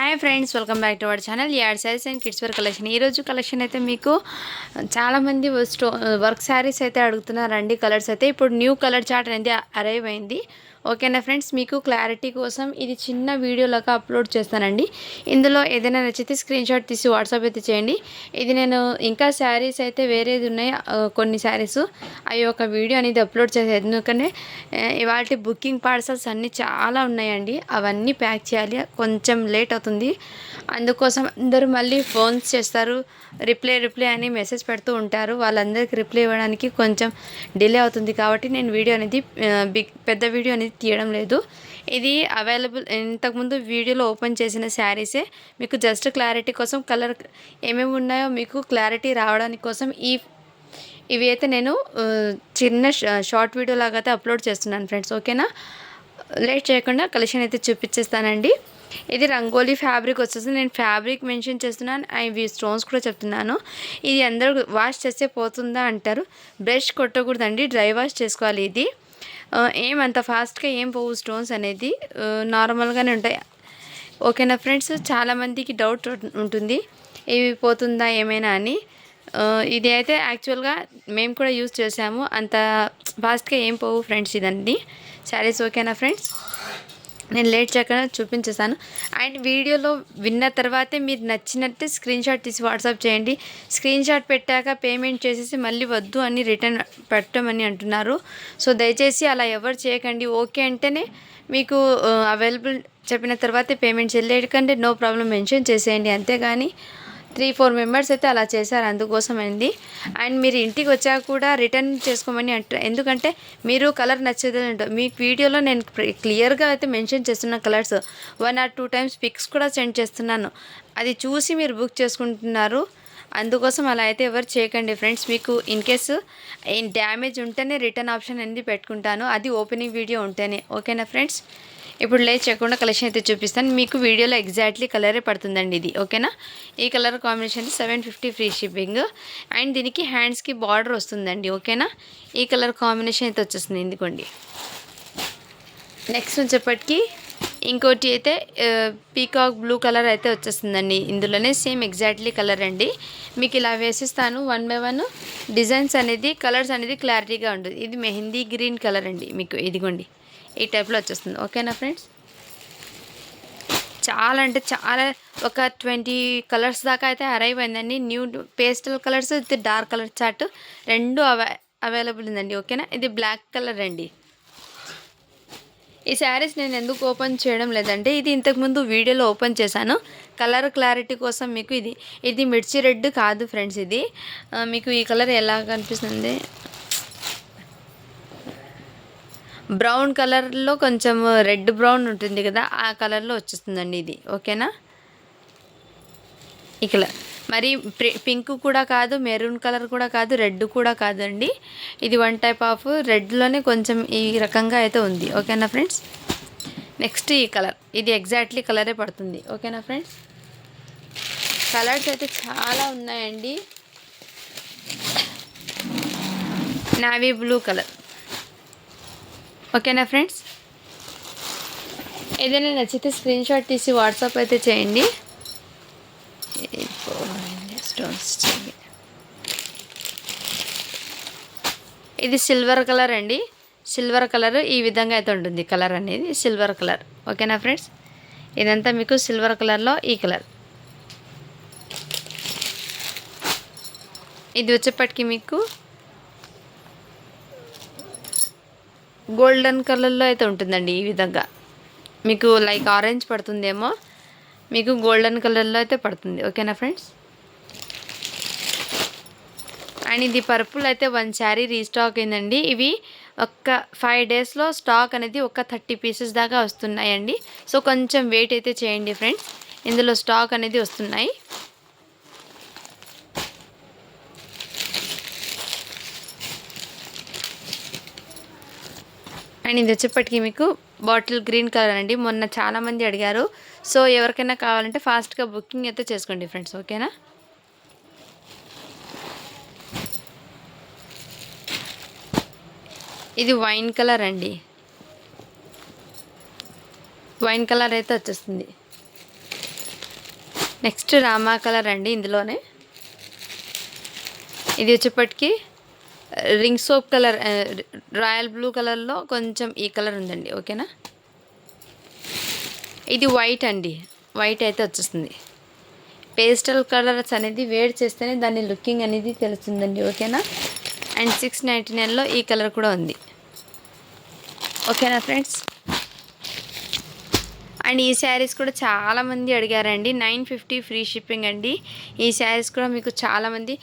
Hi friends welcome back to our channel add saris and kids wear collection ఈరోజు collection అయితే మీకు చాలామంది స్టో వర్క్ శారీస్ అయితే అడుగుతున్నారండి కలర్స్ అయితే. ఇప్పుడు న్యూ కలర్ చార్ట్ అనేది అరైవ్ అయింది. ఓకేనా ఫ్రెండ్స్ మీకు క్లారిటీ కోసం ఇది చిన్న వీడియోలాగా అప్లోడ్ చేస్తానండి. ఇందులో ఏదైనా నచ్చితే స్క్రీన్ షాట్ తీసి వాట్సాప్ అయితే చేయండి. ఇది నేను ఇంకా శారీస్ అయితే వేరేది ఉన్నాయి కొన్ని శారీస్ అవి ఒక వీడియో అనేది అప్లోడ్ చేసేది ఎందుకంటే ఇవాళ బుకింగ్ పార్సల్స్ అన్నీ చాలా ఉన్నాయండి. అవన్నీ ప్యాక్ చేయాలి కొంచెం లేట్ అవుతుంది. అందుకోసం అందరూ మళ్ళీ ఫోన్స్ చేస్తారు. రిప్లై రిప్లై అని మెసేజ్ పెడుతూ ఉంటారు. వాళ్ళందరికీ రిప్లై ఇవ్వడానికి కొంచెం డిలే అవుతుంది కాబట్టి నేను వీడియో అనేది బిగ్ పెద్ద వీడియో అనేది తీయడం లేదు. ఇది అవైలబుల్ ఇంతకుముందు వీడియోలో ఓపెన్ చేసిన శారీసే. మీకు జస్ట్ క్లారిటీ కోసం కలర్ ఏమేమి ఉన్నాయో మీకు క్లారిటీ రావడానికి కోసం ఈ ఇవి అయితే నేను చిన్న షార్ట్ వీడియో లాగా అయితే అప్లోడ్ చేస్తున్నాను ఫ్రెండ్స్. ఓకేనా? లేట్ చేయకుండా కలెక్షన్ అయితే చూపించేస్తానండి. ఇది రంగోలీ ఫ్యాబ్రిక్ వచ్చేసి నేను ఫ్యాబ్రిక్ మెన్షన్ చేస్తున్నాను. ఇవి స్టోన్స్ కూడా చెప్తున్నాను. ఇది అందరూ వాష్ చేస్తే పోతుందా అంటారు. బ్రష్ కొట్టకూడదండి డ్రై వాష్ చేసుకోవాలి ఇది. ఏమంత ఏం అంత ఫాస్ట్గా ఏం పోవు స్టోన్స్ అనేది నార్మల్గానే ఉంటాయి. ఓకేనా ఫ్రెండ్స్? చాలామందికి డౌట్ ఉంటుంది. ఇవి పోతుందా ఏమైనా అని. ఇది అయితే యాక్చువల్గా మేము కూడా యూస్ చేసాము. అంత ఫాస్ట్గా ఏం పోవు ఫ్రెండ్స్ ఇదండి శారీస్ ఓకేనా ఫ్రెండ్స్? నేను లేట్ చేయకుండా చూపించేసాను అండ్ వీడియోలో విన్న తర్వాతే మీరు నచ్చినట్టే స్క్రీన్ షాట్ తీసి వాట్సాప్ చేయండి. స్క్రీన్ షాట్ పెట్టాక పేమెంట్ చేసేసి మళ్ళీ వద్దు అని రిటర్న్ పెట్టమని అంటున్నారు. సో దయచేసి అలా ఎవరు చేయకండి. ఓకే అంటేనే మీకు అవైలబుల్ చెప్పిన తర్వాతే పేమెంట్ చేయలేకంటే నో ప్రాబ్లం మెన్షన్ చేసేయండి. అంతేగాని త్రీ ఫోర్ మెంబర్స్ అయితే అలా చేశారు అందుకోసం అండి అండ్ మీరు ఇంటికి వచ్చాక కూడా రిటర్న్ చేసుకోమని అంటారు ఎందుకంటే మీరు కలర్ నచ్చేది అంటారు మీకు వీడియోలో నేను క్లియర్గా అయితే మెన్షన్ చేస్తున్న colours one or two times pics కూడా సెండ్ చేస్తున్నాను. అది చూసి మీరు బుక్ చేసుకుంటున్నారు. అందుకోసం అలా అయితే ఎవరు చేయకండి ఫ్రెండ్స్. మీకు ఇన్ కేసు డ్యామేజ్ ఉంటేనే రిటర్న్ ఆప్షన్ అనేది పెట్టుకుంటాను. అది ఓపెనింగ్ వీడియో ఉంటేనే. ఓకేనా ఫ్రెండ్స్? ఇప్పుడు లేచకుండా చేయకుండా కలెక్షన్ అయితే చూపిస్తాను. మీకు వీడియోలో ఎగ్జాక్ట్లీ కలరే పడుతుందండి ఇది ఓకేనా ఈ colour combination seven fifty free shipping and దీనికి హ్యాండ్స్కి బార్డర్ వస్తుందండి ఓకేనా ఈ కలర్ కాంబినేషన్ అయితే వచ్చేస్తుంది ఎందుకోండి నెక్స్ట్ వచ్చేప్పటికి ఇంకోటి అయితే పీకాక్ బ్లూ కలర్ అయితే వచ్చేస్తుందండి ఇందులోనే సేమ్ ఎగ్జాక్ట్లీ కలర్ అండి. మీకు ఇలా వేసిస్తాను వన్ బై వన్ డిజైన్స్ అనేది కలర్స్ అనేది క్లారిటీగా ఉంటుంది ఇది మెహందీ గ్రీన్ కలర్ అండి మీకు ఇదిగోండి. ఈ టైప్లో వచ్చేస్తుంది. ఓకేనా ఫ్రెండ్స్? చాలా అంటే చాలా ఒక ట్వంటీ కలర్స్ దాకా అయితే అరైవ్ అయిందండి. న్యూ పేస్టల్ కలర్స్ ఇది డార్క్ కలర్ చార్ట్ రెండు అవైలబుల్ ఉందండి. ఓకేనా? ఇది బ్లాక్ కలర్ అండి. ఈ శారీస్ నేను ఎందుకు ఓపెన్ చేయడం లేదంటే ఇది ఇంతకుముందు వీడియోలో ఓపెన్ చేశాను. కలర్ క్లారిటీ కోసం మీకు ఇది ఇది మిర్చి రెడ్ కాదు ఫ్రెండ్స్ ఇది. మీకు ఈ కలర్ ఎలా కనిపిస్తుంది? బ్రౌన్ కలర్లో కొంచెం రెడ్ బ్రౌన్ ఉంటుంది కదా ఆ కలర్లో వచ్చేస్తుందండి ఇది. ఓకేనా? ఈ కలర్ మరి ప్రి- పింక్ కూడా కాదు మెరూన్ కలర్ కూడా కాదు రెడ్ కూడా కాదండి. ఇది వన్ టైప్ ఆఫ్ రెడ్లోనే కొంచెం ఈ రకంగా అయితే ఉంది. ఓకేనా ఫ్రెండ్స్? నెక్స్ట్ ఈ కలర్. ఇది ఎగ్జాక్ట్లీ కలరే పడుతుంది. ఓకేనా ఫ్రెండ్స్? కలర్స్ అయితే చాలా ఉన్నాయండి. Navy blue colour. ఓకేనా ఫ్రెండ్స్? ఏదైనా నచ్చితే స్క్రీన్ షాట్ తీసి వాట్సాప్ అయితే చేయండి. స్టోన్స్ ఇది సిల్వర్ కలర్ అండి. సిల్వర్ కలర్ ఈ విధంగా అయితే ఉంటుంది కలర్ అనేది సిల్వర్ కలర్. ఓకేనా ఫ్రెండ్స్? ఇదంతా మీకు సిల్వర్ కలర్లో ఈ కలర్. ఇది వచ్చేప్పటికి మీకు గోల్డెన్ కలర్లో అయితే ఉంటుందండి ఈ విధంగా. మీకు లైక్ ఆరెంజ్ పడుతుందేమో మీకు గోల్డెన్ కలర్లో అయితే పడుతుంది. ఓకేనా ఫ్రెండ్స్? అండ్ ఇది పర్పుల్ అయితే వన్ శారీ రీస్టాక్ అయిందండి. ఇవి ఒక్క ఫైవ్ డేస్లో స్టాక్ అనేది ఒక థర్టీ పీసెస్ దాకా వస్తున్నాయండి. సో కొంచెం వెయిట్ అయితే చేయండి ఫ్రెండ్స్. ఇందులో స్టాక్ అనేది వస్తున్నాయి. అండ్ ఇది వచ్చేప్పటికి మీకు బాటిల్ గ్రీన్ కలర్ అండి. మొన్న చాలామంది అడిగారు. సో ఎవరికైనా కావాలంటే ఫాస్ట్గా బుకింగ్ అయితే చేసుకోండి ఫ్రెండ్స్ ఓకేనా? ఇది వైన్ కలర్ అండి. వైన్ కలర్ అయితే వచ్చేస్తుంది. నెక్స్ట్ రామా కలర్ అండి ఇందులోనే. ఇది వచ్చేప్పటికి ring soap colour royal blue కలర్లో కొంచెం ఈ కలర్ ఉందండి ఓకేనా? ఇది వైట్ అండి వైట్ అయితే వచ్చేస్తుంది. పేస్టల్ కలర్స్ అనేది వేడి చేస్తేనే దాని లుకింగ్ అనేది తెలుస్తుందండి ఓకేనా? అండ్ సిక్స్ నైంటీ నైన్లో ఈ కలర్ కూడా ఉంది. ఓకేనా ఫ్రెండ్స్? అండ్ ఈ శారీస్ కూడా చాలామంది అడిగారండి. నైన్ ఫిఫ్టీ ఫ్రీ షిప్పింగ్ అండి. ఈ శారీస్ కూడా మీకు చాలామంది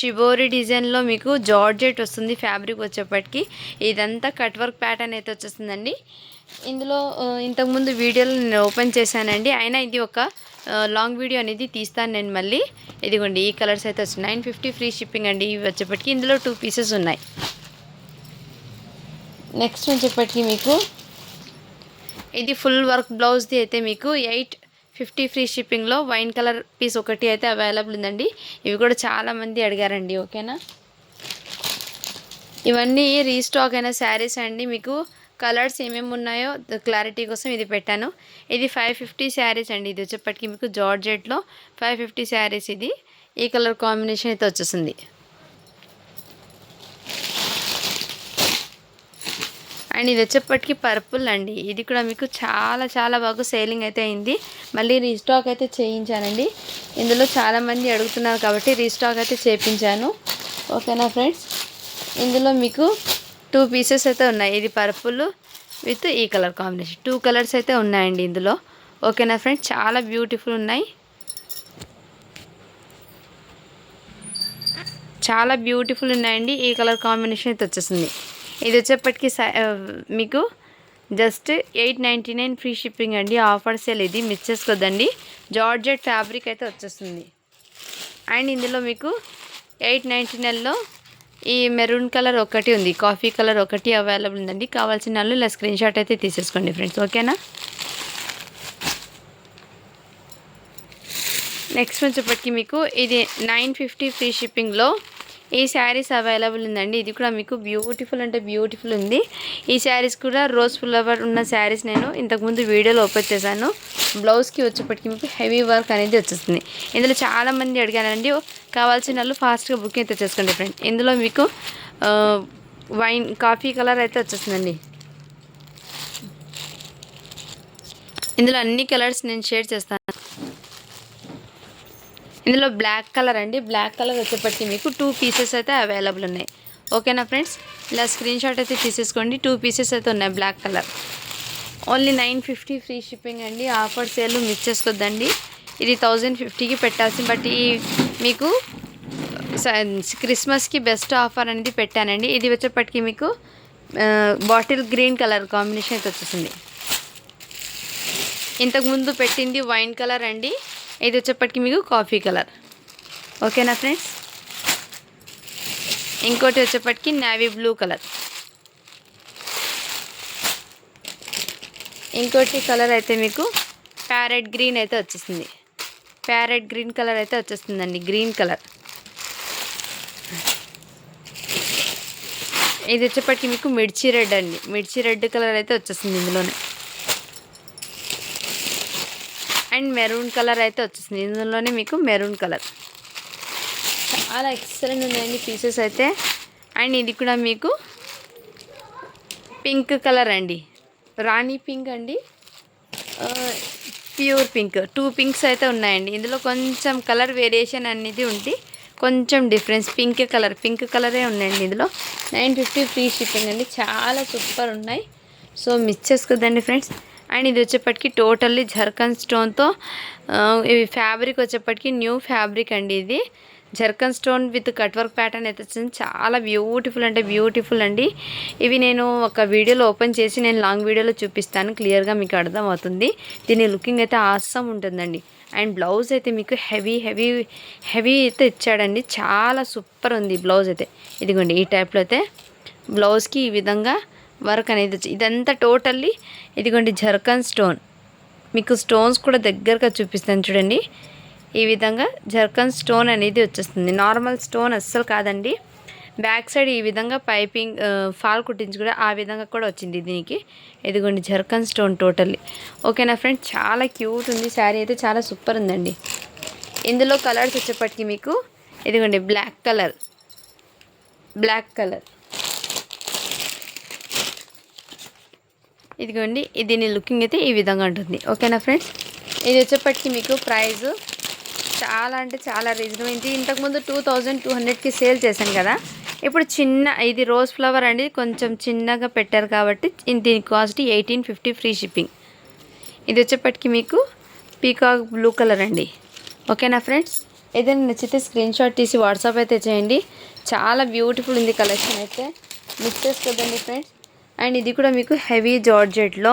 షిబోరి డిజైన్లో మీకు జార్జెట్ వస్తుంది ఫ్యాబ్రిక్ వచ్చేప్పటికి. ఇదంతా కట్ వర్క్ ప్యాటర్న్ అయితే వచ్చేస్తుందండి. ఇందులో ఇంతకుముందు వీడియోలు నేను ఓపెన్ చేశానండి. అయినా ఇది ఒక లాంగ్ వీడియో అనేది తీస్తాను నేను మళ్ళీ. ఇదిగోండి ఈ కలర్స్ అయితే వచ్చాయి నైన్ ఫిఫ్టీ ఫ్రీ షిప్పింగ్ అండి. ఇవి వచ్చేప్పటికి ఇందులో టూ పీసెస్ ఉన్నాయి. నెక్స్ట్ వచ్చేప్పటికి మీకు ఇది ఫుల్ వర్క్ బ్లౌజ్ది అయితే మీకు ఎయిట్ ఫిఫ్టీ ఫ్రీ షిప్పింగ్లో వైన్ కలర్ పీస్ ఒకటి అయితే అవైలబుల్ ఉందండి. ఇవి కూడా చాలామంది అడిగారండి ఓకేనా ఇవన్నీ రీస్టాక్ అయిన శారీస్ అండి మీకు. కలర్స్ ఏమేమి ఉన్నాయో క్లారిటీ కోసం ఇది పెట్టాను. ఇది ఫైవ్ ఫిఫ్టీ శారీస్ అండి ఇది వచ్చేప్పటికి మీకు జార్జెట్లో ఫైవ్ ఫిఫ్టీ శారీస్ ఇది. ఈ కలర్ కాంబినేషన్ అయితే వచ్చేసింది. అండ్ ఇది వచ్చేప్పటికి పర్పుల్ అండి. ఇది కూడా మీకు చాలా చాలా బాగా సేలింగ్ అయితే అయింది. మళ్ళీ రీస్టాక్ అయితే చేయించానండి. ఇందులో చాలామంది అడుగుతున్నారు కాబట్టి రీస్టాక్ అయితే చేయించాను ఓకేనా ఫ్రెండ్స్ ఇందులో మీకు టూ పీసెస్ అయితే ఉన్నాయి. ఇది పర్పుల్ విత్ ఈ కలర్ కాంబినేషన్ టూ కలర్స్ అయితే ఉన్నాయండి ఇందులో. ఓకేనా ఫ్రెండ్స్ చాలా బ్యూటిఫుల్ ఉన్నాయి. చాలా బ్యూటిఫుల్ ఉన్నాయండి. ఈ కలర్ కాంబినేషన్ అయితే వచ్చేసింది. ఇది వచ్చేప్పటికి సై- మీకు just eight ninety nine free shipping అండి. ఆఫర్ సేల్ ఇది. మిస్ చేసుకోదండి. జార్జెట్ ఫ్యాబ్రిక్ అయితే వచ్చేస్తుంది. అండ్ ఇందులో మీకు ఎయిట్ నైంటీ నైన్లో ఈ మెరూన్ కలర్ ఒకటి ఉంది. కాఫీ కలర్ ఒకటి అవైలబుల్ ఉందండి. కావాల్సిన వాళ్ళు ఇలా స్క్రీన్ షాట్ అయితే తీసేసుకోండి ఫ్రెండ్స్ ఓకేనా నెక్స్ట్ వచ్చేప్పటికి మీకు ఇది నైన్ ఫిఫ్టీ ఫ్రీ షిప్పింగ్లో ఈ శారీస్ అవైలబుల్ ఉందండి. ఇది కూడా మీకు బ్యూటిఫుల్ అంటే బ్యూటిఫుల్ ఉంది. ఈ శారీస్ కూడా రోజ్ ఫ్లవర్ ఉన్న శారీస్ నేను ఇంతకుముందు వీడియోలో ఓపెన్ చేశాను. బ్లౌజ్కి వచ్చేప్పటికి మీకు హెవీ వర్క్ అనేది వచ్చేస్తుంది. ఇందులో చాలామంది అడిగానండి కావాల్సిన వాళ్ళు ఫాస్ట్గా బుకింగ్ అయితే చేసుకోండి ఫ్రెండ్ ఇందులో మీకు వైన్ కాఫీ కలర్ అయితే వచ్చేస్తుందండి. ఇందులో అన్ని కలర్స్ నేను షేర్ చేస్తాను. ఇందులో బ్లాక్ కలర్ అండి. బ్లాక్ కలర్ వచ్చేప్పటికి మీకు టూ పీసెస్ అయితే అవైలబుల్ ఉన్నాయి. ఓకేనా ఫ్రెండ్స్? ఇలా స్క్రీన్ షాట్ అయితే తీసేసుకోండి. టూ పీసెస్ అయితే ఉన్నాయి black colour only nine fifty free shipping అండి. ఆఫర్ సేల్ మిస్ చేసుకోద్దండి. ఇది థౌజండ్ ఫిఫ్టీకి పెట్టాల్సి బట్ ఈ మీకు స- క్రిస్మస్కి బెస్ట్ ఆఫర్ అనేది పెట్టానండి. ఇది వచ్చేప్పటికి మీకు బాటిల్ గ్రీన్ కలర్ కాంబినేషన్ అయితే వచ్చేసింది. ఇంతకుముందు పెట్టింది వైన్ కలర్ అండి. ఇది వచ్చేప్పటికి మీకు కాఫీ కలర్. ఓకేనా ఫ్రెండ్స్? ఇంకోటి వచ్చేప్పటికి నావీ బ్లూ కలర్. ఇంకోటి కలర్ అయితే మీకు ప్యారెట్ గ్రీన్ అయితే వచ్చేసింది. ప్యారెట్ గ్రీన్ కలర్ అయితే వచ్చేస్తుందండి గ్రీన్ కలర్. ఇది వచ్చేప్పటికి మీకు మిర్చి రెడ్ అండి. మిర్చి రెడ్ కలర్ అయితే వచ్చేస్తుంది ఇందులోనే. అండ్ మెరూన్ కలర్ అయితే వచ్చేసింది. ఇందులోనే మీకు మెరూన్ కలర్. చాలా ఎక్సలెంట్ ఉన్నాయండి పీసెస్ అయితే. అండ్ ఇది కూడా మీకు పింక్ కలర్ అండి. రాణి పింక్ అండి. Pure pink. టూ పింక్స్ అయితే ఉన్నాయండి. ఇందులో కొంచెం కలర్ వేరియేషన్ అనేది ఉంది. కొంచెం డిఫరెన్స్. పింక్ కలర్ పింక్ కలరే ఉన్నాయండి ఇందులో. నైన్ ఫిఫ్టీ ఫ్రీ షిప్పింగ్ అండి. చాలా సూపర్ ఉన్నాయి. సో మిస్ చేసుకోదండి ఫ్రెండ్స్. అండ్ ఇది వచ్చేప్పటికి టోటల్లీ జర్కన్ స్టోన్తో ఇవి ఫ్యాబ్రిక్ వచ్చేప్పటికి న్యూ ఫ్యాబ్రిక్ అండి ఇది. Zircon stone with cut work pattern అయితే వచ్చింది చాలా బ్యూటిఫుల్ అంటే బ్యూటిఫుల్ అండి. ఇవి నేను ఒక వీడియోలో ఓపెన్ చేసి నేను లాంగ్ వీడియోలో చూపిస్తాను క్లియర్గా మీకు అర్థమవుతుంది. దీని లుకింగ్ అయితే ఆసం ఉంటుందండి. అండ్ బ్లౌజ్ అయితే మీకు హెవీ హెవీ హెవీ అయితే ఇచ్చాడండి. చాలా సూపర్ ఉంది బ్లౌజ్ అయితే. ఇదిగోండి ఈ టైప్లో అయితే బ్లౌజ్కి ఈ విధంగా వర్క్ అనేది వచ్చి ఇదంతా టోటల్లీ ఇదిగోండి జర్కన్ స్టోన్. మీకు స్టోన్స్ కూడా దగ్గరగా చూపిస్తాను చూడండి. ఈ విధంగా జర్కన్ స్టోన్ అనేది వచ్చేస్తుంది. నార్మల్ స్టోన్ అస్సలు కాదండి. బ్యాక్ సైడ్ ఈ విధంగా పైపింగ్ ఫాల్ కుట్టించి కూడా ఆ విధంగా కూడా వచ్చింది దీనికి. ఇదిగోండి జర్కన్ స్టోన్ టోటల్లీ. ఓకేనా ఫ్రెండ్ చాలా క్యూట్ ఉంది. శారీ అయితే చాలా సూపర్ ఉందండి. ఇందులో కలర్స్ వచ్చేప్పటికి మీకు ఇదిగోండి బ్లాక్ కలర్. Black colour. ఇదిగోండి దీని లుకింగ్ అయితే ఈ విధంగా ఉంటుంది. ఓకేనా ఫ్రెండ్స్? ఇది వచ్చేప్పటికి మీకు ప్రైస్ చాలా అంటే చాలా రీజనబుల్. ఇది ఇంతకుముందు టూ థౌజండ్ టూ హండ్రెడ్కి సేల్ చేశాను కదా. ఇప్పుడు చిన్న ఇది రోజ్ ఫ్లవర్ అండి. కొంచెం చిన్నగా పెట్టారు కాబట్టి దీని cost eighteen fifty free shipping. ఇది వచ్చేప్పటికి మీకు పీకాక్ బ్లూ కలర్ అండి. ఓకేనా ఫ్రెండ్స్? ఏదైనా నచ్చితే స్క్రీన్ షాట్ తీసి వాట్సాప్ అయితే చేయండి. చాలా బ్యూటిఫుల్ ఉంది కలెక్షన్ అయితే. మిస్ చేసుకోదండి ఫ్రెండ్స్. అండ్ ఇది కూడా మీకు హెవీ జార్జెట్లో.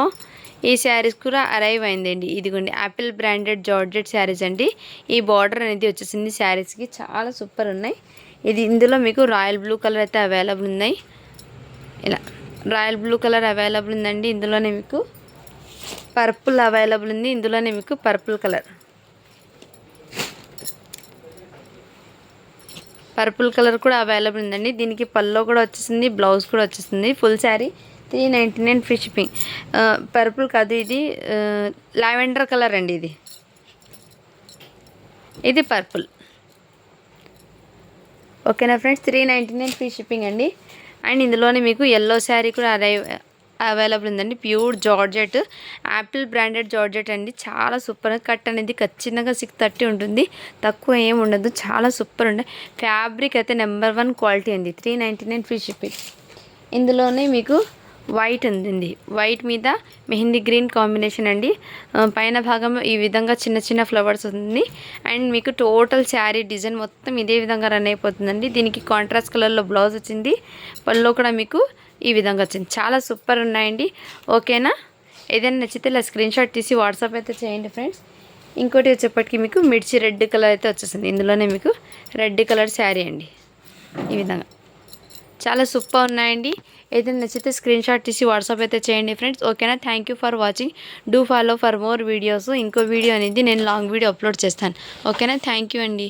ఈ శారీస్ కూడా అరైవ్ అయిందండి. ఇదిగోండి యాపిల్ బ్రాండెడ్ జార్జెట్ శారీస్ అండి. ఈ బార్డర్ అనేది వచ్చేసింది శారీస్కి. చాలా సూపర్ ఉన్నాయి. ఇది ఇందులో మీకు రాయల్ బ్లూ కలర్ అయితే అవైలబుల్ ఉన్నాయి. ఇలా రాయల్ బ్లూ కలర్ అవైలబుల్ ఉందండి. ఇందులోనే మీకు పర్పుల్ అవైలబుల్ ఉంది. ఇందులోనే మీకు పర్పుల్ కలర్ పర్పుల్ కలర్ కూడా అవైలబుల్ ఉందండి. దీనికి పల్లో కూడా వచ్చేసింది బ్లౌజ్ కూడా వచ్చేసింది. Full sari three ninety nine free shipping. Purple కాదు ఇది. లావెండర్ కలర్ అండి ఇది. ఇది పర్పుల్. ఓకేనా friends? Three ninety nine free shipping అండి. అండ్ ఇందులోనే మీకు ఎల్లో శారీ కూడా అరైవ్ అవైలబుల్ ఉందండి. Pure georgette apple branded georgette అండి. చాలా సూపర్. కట్ అనేది ఖచ్చితంగా సిక్స్ థర్టీ ఉంటుంది. తక్కువ ఏం ఉండదు. చాలా సూపర్ ఉండే. ఫ్యాబ్రిక్ అయితే నెంబర్ వన్ క్వాలిటీ అండి. Three ninety nine free shipping. ఇందులోనే మీకు వైట్ ఉంది వైట్ మీద మెహందీ గ్రీన్ కాంబినేషన్ అండి. పైన భాగం ఈ విధంగా చిన్న చిన్న ఫ్లవర్స్ ఉంది. అండ్ మీకు టోటల్ శారీ డిజైన్ మొత్తం ఇదే విధంగా రన్ అయిపోతుందండి. దీనికి కాంట్రాస్ట్ కలర్లో బ్లౌజ్ వచ్చింది. పళ్ళు కూడా మీకు ఈ విధంగా వచ్చింది. చాలా సూపర్ ఉన్నాయండి. ఓకేనా? ఏదైనా నచ్చితే ఇలా స్క్రీన్ షాట్ తీసి వాట్సాప్ అయితే చేయండి ఫ్రెండ్స్. ఇంకోటి వచ్చేప్పటికి మీకు మిర్చి రెడ్ కలర్ అయితే వచ్చేసింది. ఇందులోనే మీకు రెడ్ కలర్ శారీ అండి. ఈ విధంగా. చాలా సూపర్ ఉన్నాయండి. ఏదైనా నచ్చితే స్క్రీన్ షాట్ తీసి వాట్సాప్ అయితే చేయండి ఫ్రెండ్స్ ఓకేనా thank you for watching do follow for more videos ఇంకో వీడియో అనేది నేను లాంగ్ వీడియో అప్లోడ్ చేస్తాను. ఓకేనా థ్యాంక్ యూ అండి.